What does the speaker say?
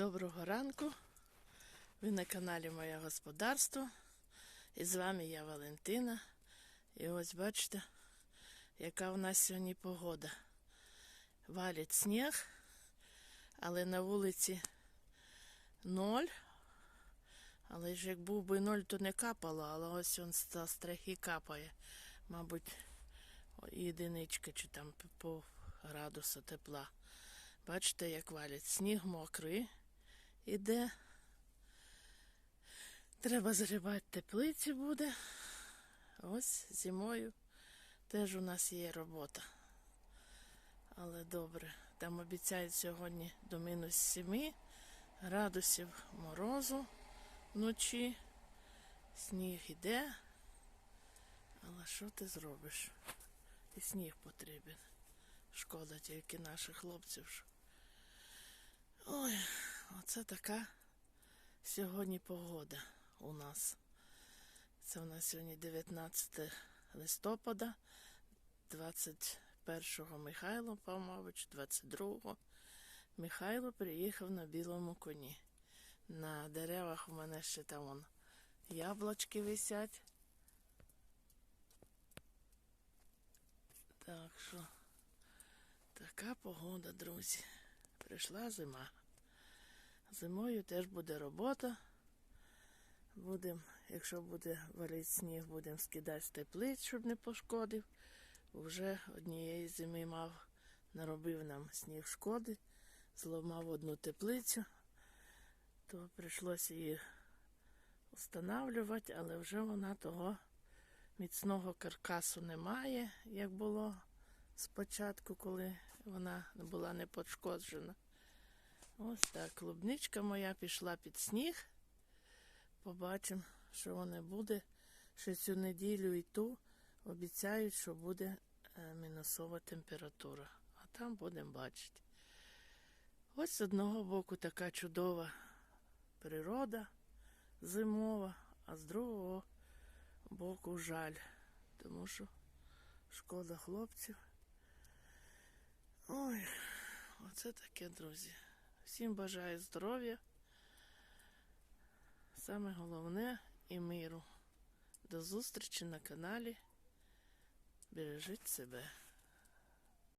Доброго ранку. Ви на каналі Моє Господарство. І з вами я Валентина. І ось бачите, яка у нас сьогодні погода. Валить сніг, але на вулиці ноль. Але ж як був би ноль, то не капало, але ось он з страхи капає. Мабуть, єдиничка чи там по градусу тепла. Бачите, як валять. Сніг мокрий іде. Треба заривати теплиці буде. Ось зимою теж у нас є робота. Але добре. Там обіцяють сьогодні до мінус 7 градусів морозу вночі. Сніг іде. Але що ти зробиш? І сніг потрібен. Шкода тільки наших хлопців. Ой, оце така сьогодні погода у нас. Це у нас сьогодні 19 листопада, 21-го Михайло, мабуть, 22-го. Михайло приїхав на білому коні. На деревах у мене ще там вон яблучки висять. Так що така погода, друзі. Прийшла зима. Зимою теж буде робота. Будемо, якщо буде валити сніг, будемо скидати з теплиць, щоб не пошкодив. Вже однієї зими мав, наробив нам сніг шкоди, зламав одну теплицю, то прийшлося її встановлювати, але вже вона того міцного каркасу немає, як було спочатку, коли вона була не пошкоджена. Ось так. Клубничка моя пішла під сніг. Побачимо, що воно буде. Ще цю неділю і ту обіцяють, що буде е, мінусова температура. А там будемо бачити. Ось з одного боку така чудова природа зимова, а з другого боку жаль. Тому що шкода хлопців. Ой, оце таке, друзі. Всім бажаю здоров'я. Саме головне і миру. До зустрічі на каналі. Бережіть себе.